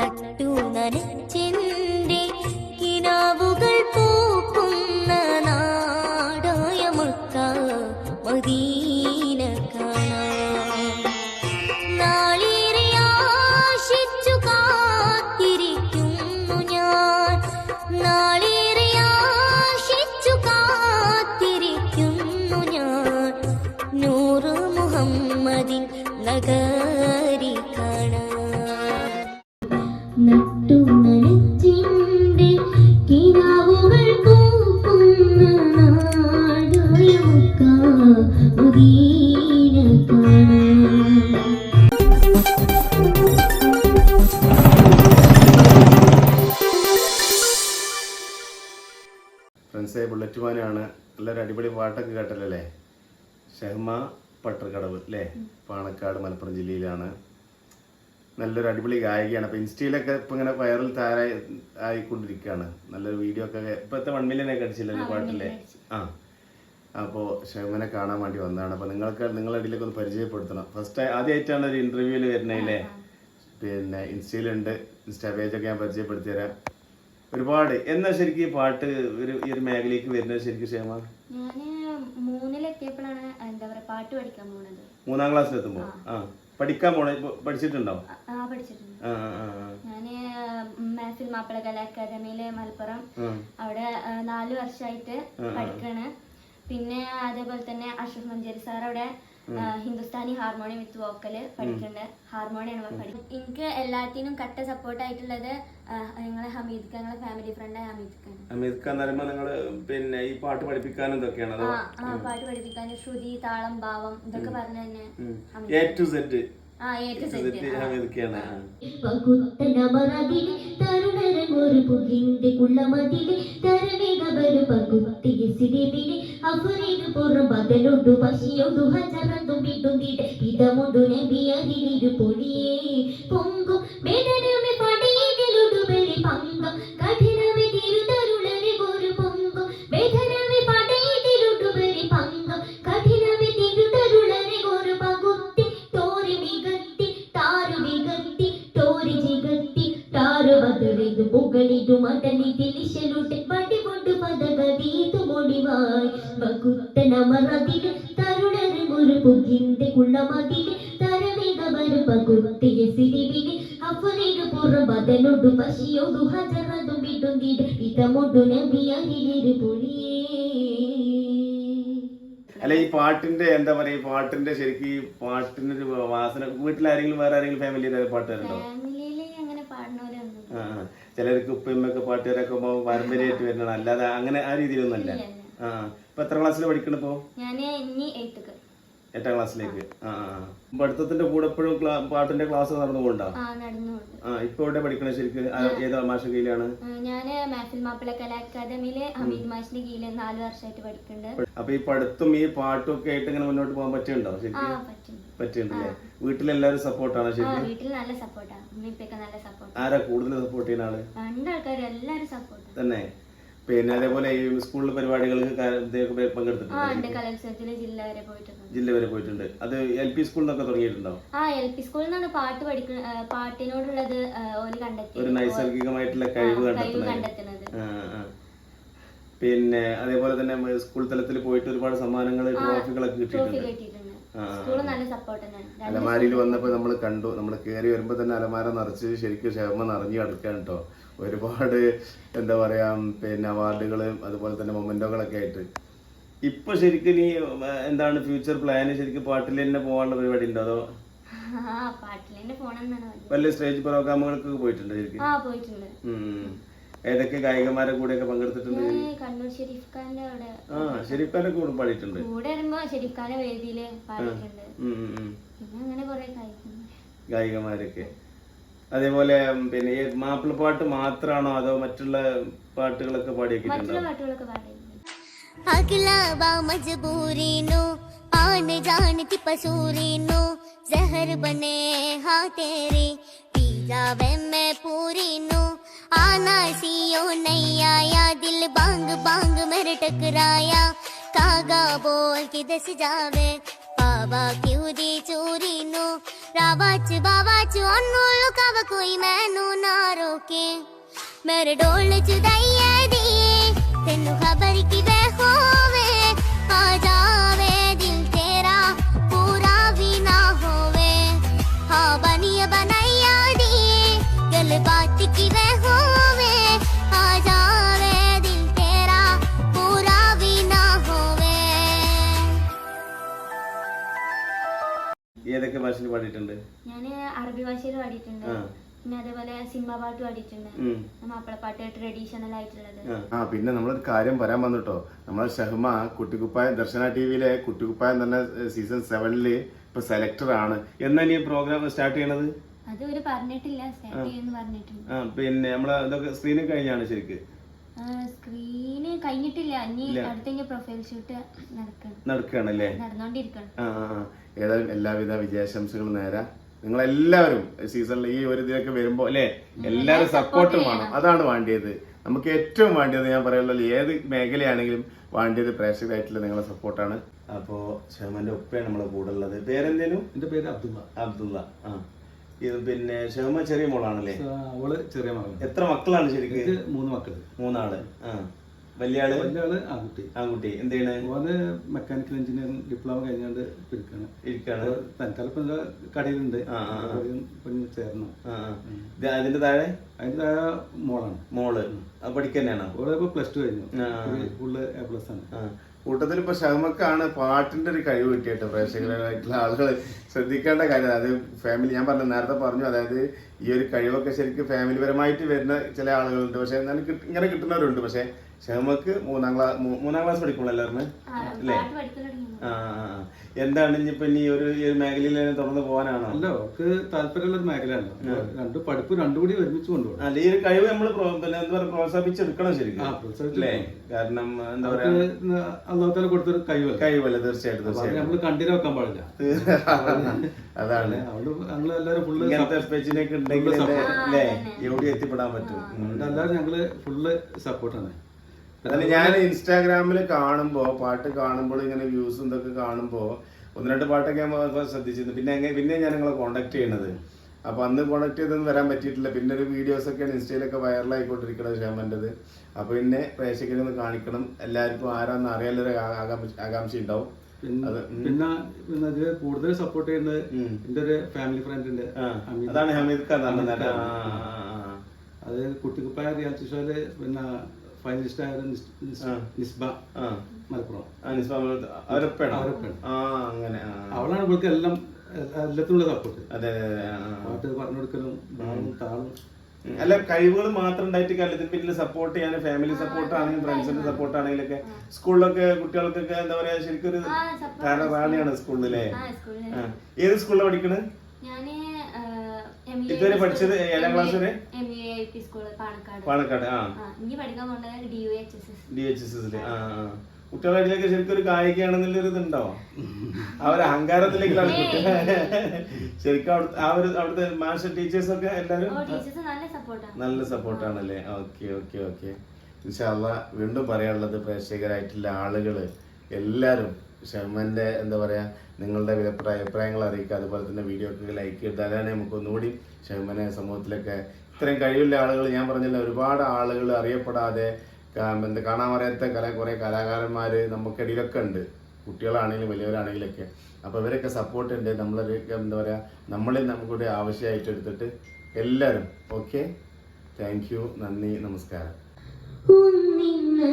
തട്ടു നനച്ചെന്റെ കിനാവുകൾ പൂക്കുന്ന നാടായ Mecca Medina നാളേറെ ആശിച്ചു കാത്തിരിക്കുന്നു ഞാൻ. നാളേറെ ആശിച്ചു കാത്തിരിക്കുന്നു ഞാൻ. നൂറ് മുഹമ്മദിൻ നഗരി ഫ്രണ്ട്സേ ബുള്ളറ്റ് മാനാണ് നല്ലൊരു അടിപൊളി പാട്ടൊക്കെ കേട്ടല്ലേ ഷെഹ്മ പട്ടർക്കടവ് അല്ലേ പാണക്കാട് മലപ്പുറം ജില്ലയിലാണ്. നല്ലൊരു അടിപൊളി ഗായികയാണ്. അപ്പോൾ ഇൻസ്റ്റയിലൊക്കെ ഇപ്പം ഇങ്ങനെ വൈറൽ താരായി ആയിക്കൊണ്ടിരിക്കുകയാണ്. നല്ലൊരു വീഡിയോ ഒക്കെ ഇപ്പോഴത്തെ വൺ മില്യൺ ഒക്കെ അടിച്ചില്ലല്ലോ പാട്ടില്ലേ? ആ. അപ്പോൾ ശൈമനെ കാണാൻ വേണ്ടി വന്നതാണ്. അപ്പോൾ നിങ്ങൾക്ക് നിങ്ങളുടെ ഇടയിലേക്ക് ഒന്ന് പരിചയപ്പെടുത്തണം. ഫസ്റ്റ് ആദ്യമായിട്ടാണ് ഒരു ഇന്റർവ്യൂവിൽ വരുന്നതില്ലേ? പിന്നെ ഇൻസ്റ്റയിലുണ്ട്. ഇൻസ്റ്റാ പേജൊക്കെ ഞാൻ പരിചയപ്പെടുത്തി തരാം. ഒരുപാട്. എന്നാ ശരിക്കും ഈ പാട്ട് ഒരു ഈ ഒരു മേഖലയ്ക്ക് വരുന്നത് ശരിക്കും ക്ഷേമ മൂന്നിലെത്തിയപ്പോഴാണ് എന്താ പാട്ട് പഠിക്കാൻ പോണത്. മൂന്നാം ക്ലാസ്സിലെത്തുമ്പോൾ ആ. പഠിക്കാൻ പോണ പഠിച്ചിട്ടുണ്ടോ? ഞാൻ മാഫിൽ മാപ്പിള കലാ അക്കാദമിയിലെ മലപ്പുറം. അവിടെ നാല് വർഷമായിട്ട് പഠിക്കാണ്. പിന്നെ അതേപോലെ തന്നെ അഷ്റഫ് മഞ്ചേരി സാർ അവിടെ ഹിന്ദുസ്ഥാനി ഹാർമോണിയം വിത്ത് വോക്കൽ പഠിക്കുന്നുണ്ട് ഹാർമോണിയാണ് പഠിക്കുന്നത്. എനിക്ക് എല്ലാത്തിനും കട്ട സപ്പോർട്ട് ആയിട്ടുള്ളത് ഞങ്ങളെ ഹമീദ് ഖാൻ ഞങ്ങളെ ഫാമിലി ഫ്രണ്ട് ഹമീദ് ഖാൻ ഹമീദ് ഖാൻ എന്ന് പറയുമ്പോൾ നിങ്ങൾ പിന്നെ ഈ പാട്ട് പഠിപ്പിക്കാനും ഇതൊക്കെയാണ് ആ പാട്ട് പഠിപ്പിക്കാൻ ശ്രുതി താളം ഭാവം ഇതൊക്കെ പറഞ്ഞു തന്നെ എ ടു സെറ്റ് ആ ഏറ്റവും സെറ്റ്. ഹമീദ് ഖാണ് ആ. പകുത്തനമറതിലെ തരുണരങ്ങൊരു പുകിന്റെ കുള്ളമതിലെ തരവേഗവരു പകുത്തിയ സിരിവിലെ അഫറിനു പുറം ബദലൊണ്ടു പശിയൊണ്ടു ഹജറന്തു വിടുന്നിടെ ബദലിതു പുകളിതു മടലി ദിലിശലുട്ടെ പടികൊണ്ടു പദഗതീതു മൊടിവായ് ബകുത്തന മറതിൽ തരുണര് ഒരു പുകിന്റെ കുള്ളമതിൽ തരവേഗവരു പകുത്തിയ സിരിവിൽ അഫറിനു പുറം ബദലൊടു പശിയൊടു ഹജറതു വിടുന്നിട് ഇതമൊടു നബിയരിലിരു ಪುಳಿಯೇ അല്ല ഈ പാട്ടിന്റെ എന്താ പറയാ ഈ പാട്ടിന്റെ ശരിക്കും ഈ പാട്ടിന്റെ ഒരു വാസന വീട്ടിലാരെങ്കിലും വേറെ ആരെങ്കിലും ഫാമിലിയിൽ പാട്ടുകാരുണ്ടോ അങ്ങനെ ആ. ചിലർക്ക് ഉപ്പയമ്മയൊക്കെ പാട്ടുകാരൊക്കെ പാരമ്പര്യമായിട്ട് വരുന്നതാണ്. അല്ലാതെ അങ്ങനെ ആ രീതിയിലൊന്നുമല്ല. ആ. ഇപ്പൊ എത്ര ക്ലാസ്സിൽ പഠിക്കണിപ്പോ ഞാൻ ഇനി എയ്ത്ത്ക്ക് എട്ടാം ക്ലാസ്സിലേക്ക്. ആ. പഠിത്തത്തിന്റെ കൂടെ എപ്പോഴും പാട്ടിന്റെ ക്ലാസ് നടന്നുകൊണ്ടാ ആ ഇപ്പൊ എവിടെ പഠിക്കണേ ശരിക്കും? ഏത് മാഷ കീഴിലാണ്? ഞാൻ മാഫിൽ മാപ്പിള കലാ അക്കാദമിയിൽ ഹമീദ് മാഷിന്റെ കീഴിൽ നാല് വർഷമായിട്ട് പഠിക്കുന്നുണ്ട്. അപ്പൊ ഈ പഠിത്തം ഈ പാട്ടും ഒക്കെ ആയിട്ട് ഇങ്ങനെ മുന്നോട്ട് പോകാൻ പറ്റുന്നുണ്ടോ ശരിക്കും? പറ്റും പറ്റുന്നുണ്ടല്ലേ? വീട്ടിലെല്ലാരും സപ്പോർട്ടാണ് ശരി ശരിക്കും? വീട്ടിൽ നല്ല സപ്പോർട്ടാണ് ആരാ കൂടുതൽ സപ്പോർട്ട് ചെയ്യുന്ന ആൾ? രണ്ടാൾക്കാരും എല്ലാരും സപ്പോർട്ട്. തന്നെ? പിന്നെ അതേപോലെ ഈ സ്കൂളിലെ പരിപാടികൾക്ക് ഇതൊക്കെ പങ്കെടുത്തിട്ടുണ്ട്. ജില്ല വരെ പോയിട്ടുണ്ട്. അത് എൽ പി സ്കൂളിൽ നിന്നൊക്കെ തുടങ്ങിയിട്ടുണ്ടോ? ആ എൽ പി സ്കൂളിൽ നിന്നാണ് പാട്ട് പഠിക്കുന്ന പാട്ടിനോടുള്ളത് ഒരു നൈസർഗികമായിട്ടുള്ള കഴിവ് കണ്ടെത്തുന്നത്. പിന്നെ അതേപോലെ തന്നെ സ്കൂൾ തലത്തിൽ പോയിട്ട് ഒരുപാട് സമ്മാനങ്ങൾ ട്രോഫികളൊക്കെ ട്രോഫി കിട്ടിയിട്ടുണ്ട്. അലമാരിയിൽ വന്നപ്പോൾ നമ്മൾ കണ്ടു. നമ്മൾ കേറി വരുമ്പോൾ തന്നെ അലമാര നിറച്ച് ശരിക്കും ക്ഷേമം നിറഞ്ഞു കിടക്കാൻ കേട്ടോ ഒരുപാട് എന്താ പറയാ പിന്നെ അവാർഡുകളും അതുപോലെ തന്നെ മൊമെന്റോകളൊക്കെ ആയിട്ട്. ഇപ്പൊ ശരിക്കും നീ എന്താണ് ഫ്യൂച്ചർ പ്ലാന് ശരിക്കും പാട്ടിൽ തന്നെ പോകാനുള്ള പരിപാടി ഉണ്ടോ അതോ? വല്ല സ്റ്റേജ് പ്രോഗ്രാമുകൾക്ക് പോയിട്ടുണ്ട് ശരിക്കും. ഏതൊക്കെ ഗായികമാരെ കൂടെയൊക്കെ പങ്കെടുത്തിട്ടുണ്ട്? ഞാൻ കണ്ണൂർ ഷെരീഫ് ഖാന്റെ അവിടെ ആ ഷെരീഫാന്റെ കൂടെ പാടിയിട്ടുണ്ട്. കൂടെ വരുമ്പോ ഷെരീഫ് ഖാന്റെ വേദിയിൽ പാടിയിട്ടുണ്ട്. പിന്നെ അങ്ങനെ കൊറേ ഗായികമാരൊക്കെ. അതേപോലെ ഉം, പിന്നെ ഈ മാപ്പിളപ്പാട്ട് മാത്രമാണോ അതോ മറ്റുള്ള പാട്ടുകളൊക്കെ പാടിയൊക്കെയിട്ടുണ്ടോ മറ്റുള്ള പാട്ടുകളൊക്കെ പാടിയിട്ടുണ്ട് अगला बा मजबूरी नो आन जान की पसूरी नो जहर बने हाँ तेरे पी जावे मैं पूरी नो आना सियो नहीं आया दिल बांग बांग मेरे टकराया कागा बोल के दस जावे बाबा क्यों दी चोरी नो ਰਾਵਾ ਚ ਬਾਵਾ ਚ ਉਹਨੂੰ ਲੁਕਾਵਾ ਕੋਈ ਮੈਨੂੰ ਨਾ ਰੋਕੇ। ਮੇਰੇ ਡੋਲ ਚ ਦਈਏ ਦੀਏ, ਤੈਨੂੰ ਖਬਰ ਕੀ പാടിയിട്ടുണ്ട്. ഞാൻ അറബി ഭാഷയിൽ പാടിയിട്ടുണ്ട്. പിന്നെ അതേപോലെ സിനിമ പാട്ട് പാടിയിട്ടുണ്ട്. മാപ്പിളപ്പാട്ട് ട്രഡീഷണൽ ആയിട്ടുള്ളത്. ആ. ആ പിന്നെ നമ്മളൊരു കാര്യം പറയാൻ വന്നിട്ടോ നമ്മളെ ഷഹ്മ കുട്ടിക്കുപ്പായം ദർശന ടി വിയിലെ കുട്ടിക്കുപ്പായം തന്നെ സീസൺ സെവനിൽ ഇപ്പൊ സെലക്ടർ ആണ്. എന്നാ ഈ പ്രോഗ്രാം സ്റ്റാർട്ട് ചെയ്യണത്? അത് ഒരു പറഞ്ഞിട്ടില്ല. സ്റ്റാർട്ട് ചെയ്യുന്നു പറഞ്ഞിട്ടുണ്ട്. ആ പിന്നെ നമ്മളെ ഇതൊക്കെ സ്ക്രീനിൽ കഴിഞ്ഞാണ് ശരിക്ക്. സ്ക്രീന് കഴിഞ്ഞിട്ടില്ല. ഇനി അടുത്ത പ്രൊഫൈൽ ഷൂട്ട് നടക്കുകയാണല്ലേ. ഏതായാലും എല്ലാവിധ വിജയാശംസകളും നേരാ. നിങ്ങളെല്ലാവരും സീസണിൽ ഈ ഒരു ഇതിലൊക്കെ വരുമ്പോ അല്ലേ? എല്ലാവരും സപ്പോർട്ടും വേണം. അതാണ് വേണ്ടിയത്. നമുക്ക് ഏറ്റവും വേണ്ടിയത് ഞാൻ പറയുള്ളത് ഏത് മേഖലയാണെങ്കിലും വേണ്ടിയത് പ്രേക്ഷകരായിട്ടുള്ള നിങ്ങളെ സപ്പോർട്ടാണ് അപ്പോ ശർമ്മന്റെ ഉപ്പയാണ് നമ്മളെ കൂടെ ഉള്ളത് പേരെന്തേലും എന്റെ പേര് അബ്ദുള്ള. അബ്ദുള്ള. ആ. ഇത് പിന്നെ ശിവമ്മ ചെറിയ മോളാണല്ലേ? അവൾ ചെറിയ മകളാണ്. എത്ര മക്കളാണ് ശരിക്കും? മൂന്ന് മക്കൾ മൂന്നാൾ. വലിയ ആൾ വലിയ ആൾ ആൺകുട്ടി. ആൺകുട്ടി. എന്ത് ചെയ്യണേ ഓന് മെക്കാനിക്കൽ എഞ്ചിനീയറിംഗ് ഡിപ്ലോമ കഴിഞ്ഞാണ്ട് ഇരിക്കാണ്. ഇരിക്കാണ്. തൽക്കാലം കടയിലുണ്ട്. പെണ്ണ് ചേർന്നു. അതിന്റെ താഴെ? അതിന്റെ താഴെ മോളാണ്. മോൾ. അത് പഠിക്കന്നെയാണോ? ഓളെ ഇപ്പൊ പ്ലസ് ടു കഴിഞ്ഞു. ഫുള്ള് എ പ്ലസ് ആണ്. കൂട്ടത്തിൽ ഇപ്പൊ ഷഹമക്കാണ് പാട്ടിന്റെ ഒരു കഴിവ് കിട്ടിയിട്ട് പ്രേക്ഷകരായിട്ടുള്ള ആളുകൾ ശ്രദ്ധിക്കേണ്ട കാര്യം അത് ഫാമിലി ഞാൻ പറഞ്ഞു നേരത്തെ പറഞ്ഞു അതായത് ഈ ഒരു കഴിവൊക്കെ ശരിക്കും ഫാമിലി പരമായിട്ട് വരുന്ന ചില ആളുകളുണ്ട്. പക്ഷെ എന്നാലും ഇങ്ങനെ കിട്ടുന്നവരുണ്ട്. പക്ഷെ ഷഹമക്ക് മൂന്നാം ക്ലാസ് മൂന്നാം ക്ലാസ് പഠിക്കുള്ളൂ എല്ലാവരും അല്ലേ? ആ. എന്താണ് ഇനിയിപ്പോ ഇനി ഒരു ഈ ഒരു മേഖലയിൽ തുറന്നു പോകാനാണോ? അല്ല അവർക്ക് താല്പര്യമുള്ള ഒരു മേഖലയാണ് രണ്ട് പഠിപ്പ് രണ്ടും കൂടി ഒരുമിച്ച് കൊണ്ടുപോകും അല്ല ഈ ഒരു കഴിവ് നമ്മൾ പിന്നെ എന്താ പറയുക പ്രോത്സാഹിപ്പിച്ചെടുക്കണം ശരിക്കും. അല്ലേ? കാരണം എന്താ പറയാ? അള്ളാഹത്താല കൊടുത്തൊരു കഴിവ് കഴിവല്ല തീർച്ചയായിട്ടും തീർച്ചയായിട്ടും. നമ്മൾ കണ്ടിന് വെക്കാൻ പാടില്ല. അതാണ്. ഞങ്ങൾ എല്ലാവരും ഫുള്ള് സ്പെച്ചിനൊക്കെ ഉണ്ടെങ്കിൽ എവിടെ എത്തിപ്പെടാൻ പറ്റും. എല്ലാവരും ഞങ്ങൾ ഫുള്ള് സപ്പോർട്ടാണ് അതായത് ഞാൻ ഇൻസ്റ്റാഗ്രാമിൽ കാണുമ്പോൾ പാട്ട് കാണുമ്പോൾ ഇങ്ങനെ വ്യൂസും ഇതൊക്കെ കാണുമ്പോൾ ഒന്ന് രണ്ട് പാട്ടൊക്കെ ഞാൻ ശ്രദ്ധിച്ചിരുന്നു. പിന്നെ എങ്ങനെ പിന്നെ ഞാൻ നിങ്ങളെ കോണ്ടാക്ട് ചെയ്യണത്. അപ്പൊ അന്ന് കോണ്ടാക്ട് ചെയ്തൊന്നും വരാൻ പറ്റിയിട്ടില്ല. പിന്നെ ഒരു വീഡിയോസൊക്കെയാണ് ഇൻസ്റ്റയിലൊക്കെ വൈറലായിക്കൊണ്ടിരിക്കണത് ശ്യാമന്റെത്. അപ്പൊ പിന്നെ പ്രേക്ഷകരെ ഒന്ന് കാണിക്കണം. എല്ലാവർക്കും ആരാന്ന് അറിയാനൊരു ആകാംക്ഷ ഉണ്ടാവും പിന്നെ കൂടുതൽ സപ്പോർട്ട് ചെയ്യുന്നത് എന്റെ ഒരു ഫാമിലി ഫ്രണ്ടിന്റെ അതാണ് ഹമീദ് ഖാൻ. അത് കുട്ടിക്കുപ്പായ റിയാലിറ്റി ഷോയിൽ പിന്നെ ഫൈനലിസ്റ്റ് നിസ്ബ. മലപ്പുറം അങ്ങനെ അവളാണ് ഇവൾക്ക് എല്ലാം എല്ലാ- എല്ലാത്തിനുള്ള സപ്പോർട്ട്. പാട്ട് പറഞ്ഞു കൊടുക്കലും താളും. അല്ല കഴിവുകൾ മാത്രം ഉണ്ടായിട്ട് കാര്യമില്ല. പിന്നെ സപ്പോർട്ട് ചെയ്യാൻ ഫാമിലി സപ്പോർട്ട് ആണെങ്കിലും ഫ്രണ്ട്സിന്റെ സപ്പോർട്ട് ആണെങ്കിലൊക്കെ സ്കൂളിലൊക്കെ കുട്ടികൾക്കൊക്കെ എന്താ പറയാ ശരിക്കും ഒരു റാണിയാണ് സ്കൂളിലെ. ഏത് സ്കൂളിലാണ് പഠിക്കണത് ഞാൻ ഇതുവരെ പഠിച്ചത് ഏഴാം ക്ലാസ് വരെ? പാണക്കാട് ആ ഡി എച്ച് എസ് എസ് ആ. ആ. ശരിക്കും ഒരു കായികയാണെന്നുള്ള ഒരു ഇതുണ്ടോ ആ ഒരു അഹങ്കാരത്തിലേക്കാണ് കുട്ടികൾ ശരിക്കും അവിടുത്തെ ആ ഒരു അവിടുത്തെ മാസ്റ്റർ ടീച്ചേഴ്സ് ഒക്കെ എല്ലാരും നല്ല സപ്പോർട്ടാണ്. നല്ല സപ്പോർട്ടാണല്ലേ? Okay okay okay. ഇൻഷാല്ല വീണ്ടും പറയാനുള്ളത് പ്രേക്ഷകരായിട്ടുള്ള ആളുകൾ എല്ലാരും ഷെമന്റെ എന്താ പറയാ നിങ്ങളുടെ വിലപ്പെട്ട അഭിപ്രായങ്ങൾ അറിയിക്കുക. അതുപോലെ തന്നെ വീഡിയോക്ക് ലൈക്ക് തരാനേ നമുക്ക് ഒന്നുകൂടി ഷർമനെ സമൂഹത്തിലൊക്കെ ഇത്രയും കഴിവുള്ള ആളുകൾ ഞാൻ പറഞ്ഞില്ല ഒരുപാട് ആളുകൾ അറിയപ്പെടാതെ എന്താ കാണാൻ അറിയാത്ത കല കുറേ കലാകാരന്മാർ നമുക്കിടയിലൊക്കെ ഉണ്ട്. കുട്ടികളാണെങ്കിലും വലിയവരാണെങ്കിലൊക്കെ. അപ്പോൾ ഇവരൊക്കെ സപ്പോർട്ട് ഉണ്ട്. നമ്മളൊരു എന്താ പറയുക നമ്മളിൽ നമുക്കൊരു ആവശ്യമായിട്ട് എടുത്തിട്ട് എല്ലാവരും ഓക്കെ താങ്ക് യു നന്ദി. നമസ്കാരം. ഒന്നിന്ന്